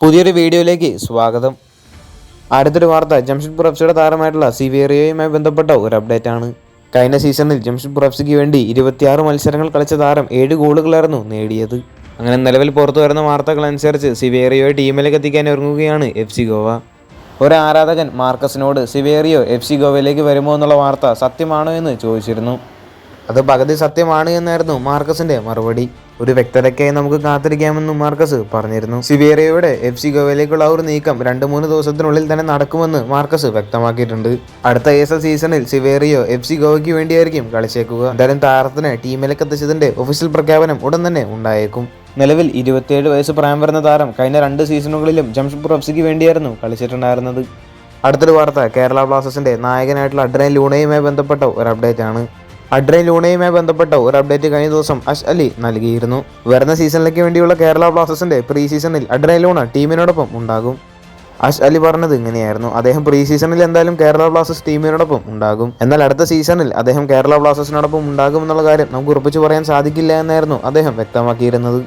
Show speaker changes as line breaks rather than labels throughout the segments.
പുതിയൊരു വീഡിയോയിലേക്ക് സ്വാഗതം. അടുത്തൊരു വാർത്ത ജംഷഡ്പൂർ എഫ് സിയുടെ താരമായിട്ടുള്ള സിവേറിയയുമായി ബന്ധപ്പെട്ട ഒരു അപ്ഡേറ്റ് ആണ്. കഴിഞ്ഞ സീസണിൽ ജംഷഡ്പൂർ എഫ് സിക്ക് വേണ്ടി ഇരുപത്തിയാറ് മത്സരങ്ങൾ കളിച്ച താരം ഏഴ് ഗോളുകളായിരുന്നു നേടിയത്. അങ്ങനെ നിലവിൽ പുറത്തു വരുന്ന വാർത്തകൾ അനുസരിച്ച് സിവേറിയോയെ ടീമിലേക്ക് എത്തിക്കാൻ ഒരുങ്ങുകയാണ് എഫ് സി ഗോവ. ഒരു ആരാധകൻ മാർക്കസിനോട് സിവേറിയോ എഫ് സി ഗോവയിലേക്ക് വരുമോ? എന്നുള്ള വാർത്ത സത്യമാണോ എന്ന് ചോദിച്ചിരുന്നു. അത് പകുതി സത്യമാണ് എന്നായിരുന്നു മാർക്കസിന്റെ മറുപടി. ഒരു വ്യക്തതയ്ക്കായി നമുക്ക് കാത്തിരിക്കാമെന്നും മാർക്കസ് പറഞ്ഞിരുന്നു. സിവേറിയയുടെ എഫ് സി ഗോവയിലേക്കുള്ള ഒരു നീക്കം രണ്ട് മൂന്ന് ദിവസത്തിനുള്ളിൽ തന്നെ നടക്കുമെന്ന് മാർക്കസ് വ്യക്തമാക്കിയിട്ടുണ്ട്. അടുത്ത എസ് സീസണിൽ സിവേറിയോ എഫ് സി ഗോവയ്ക്ക് വേണ്ടിയായിരിക്കും കളിച്ചേക്കുക. എന്തായാലും താരത്തിന് ടീമിലേക്ക് എത്തിച്ചതിന്റെ ഒഫീഷ്യൽ പ്രഖ്യാപനം ഉടൻ തന്നെ ഉണ്ടായേക്കും. നിലവിൽ ഇരുപത്തിയേഴ് വയസ്സ് പ്രായം വരുന്ന താരം കഴിഞ്ഞ രണ്ട് സീസണുകളിലും ജംഷഡ്പൂർ എഫ് സിക്ക് വേണ്ടിയായിരുന്നു കളിച്ചിട്ടുണ്ടായിരുന്നത്. അടുത്തൊരു വാർത്ത കേരള ബ്ലാസ്റ്റേഴ്സിന്റെ നായകനായിട്ടുള്ള അഡ്രൈൻ ലൂണയുമായി ബന്ധപ്പെട്ട ഒരു അപ്ഡേറ്റ് ആണ്. അഡ്രൈൻ ലൂണയുമായി ബന്ധപ്പെട്ട ഒരു അപ്ഡേറ്റ് കഴിഞ്ഞ ദിവസം അഷ് അലി നൽകിയിരുന്നു. വരുന്ന സീസണിലേക്ക് വേണ്ടിയുള്ള കേരള ബ്ലാസ്റ്റേഴ്സിന്റെ പ്രീ സീസണിൽ അഡ്രൈൻ ലൂണ ടീമിനോടൊപ്പം ഉണ്ടാകും. അഷ് അലി പറഞ്ഞത് ഇങ്ങനെയായിരുന്നു. അദ്ദേഹം പ്രീ സീസണിൽ എന്തായാലും കേരള ബ്ലാസ്റ്റേഴ്സ് ടീമിനോടൊപ്പം ഉണ്ടാകും. എന്നാൽ അടുത്ത സീസണിൽ അദ്ദേഹം കേരള ബ്ലാസ്റ്റേഴ്സിനോടൊപ്പം ഉണ്ടാകും എന്നുള്ള കാര്യം നമുക്ക് ഉറപ്പിച്ചു പറയാൻ സാധിക്കില്ല എന്നായിരുന്നു അദ്ദേഹം വ്യക്തമാക്കിയിരുന്നത്.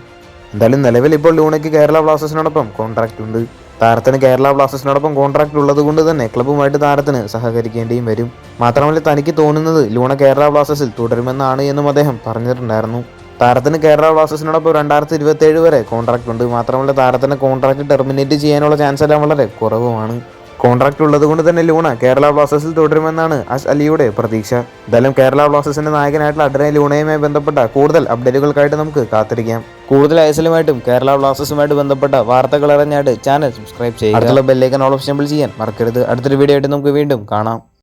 എന്തായാലും നിലവിൽ ഇപ്പോൾ ലൂണയ്ക്ക് കേരള ബ്ലാസ്റ്റേഴ്സിനോടൊപ്പം കോൺട്രാക്റ്റ് ഉണ്ട്. താരത്തിന് കേരള ബ്ലാസ്റ്റേഴ്സിനോടൊപ്പം കോൺട്രാക്ട് ഉള്ളത് കൊണ്ട് തന്നെ ക്ലബ്ബുമായിട്ട് താരത്തിന് സഹകരിക്കേണ്ടിയും വരും. മാത്രമല്ല തനിക്ക് തോന്നുന്നത് ലൂണ കേരള ബ്ലാസ്റ്റേഴ്സിൽ തുടരുമെന്നാണ് എന്നും അദ്ദേഹം പറഞ്ഞിട്ടുണ്ടായിരുന്നു. താരത്തിന് കേരള ബ്ലാസ്റ്റേഴ്സിനോടൊപ്പം രണ്ടായിരത്തി ഇരുപത്തി ഏഴ് വരെ കോൺട്രാക്റ്റ് ഉണ്ട്. മാത്രമല്ല താരത്തിന് കോൺട്രാക്ട് ടെർമിനേറ്റ് ചെയ്യാനുള്ള ചാൻസ് എല്ലാം വളരെ കുറവുമാണ്. കോൺട്രാക്ട് ഉള്ളത് കൊണ്ട് തന്നെ ലൂണ കേരള ബ്ലാസ്റ്റേഴ്സിൽ തുടരുമെന്നാണ് അഷ് അലിയുടെ പ്രതീക്ഷ. എന്തായാലും കേരള ബ്ലാസ്റ്റേഴ്സിന്റെ നായകനായിട്ടുള്ള അഡ്രൈ ലൂണയുമായി ബന്ധപ്പെട്ട കൂടുതൽ അപ്ഡേറ്റുകൾക്കായിട്ട് നമുക്ക് കാത്തിരിക്കാം. കൂടുതൽ ഐസലുമായിട്ടും കേരള ബ്ലാസ്റ്റേഴ്സുമായിട്ട് ബന്ധപ്പെട്ട വാർത്തകൾ അറിഞ്ഞായിട്ട് ചാനൽ സബ്സ്ക്രൈബ് ചെയ്യുക. അടുത്തുള്ള ബെല്ലേക്കൻ ഓൾ ഓപ്ഷൻ ചെയ്യാൻ മറക്കരുത്. അടുത്തൊരു വീഡിയോ ആയിട്ട് നമുക്ക് വീണ്ടും കാണാം.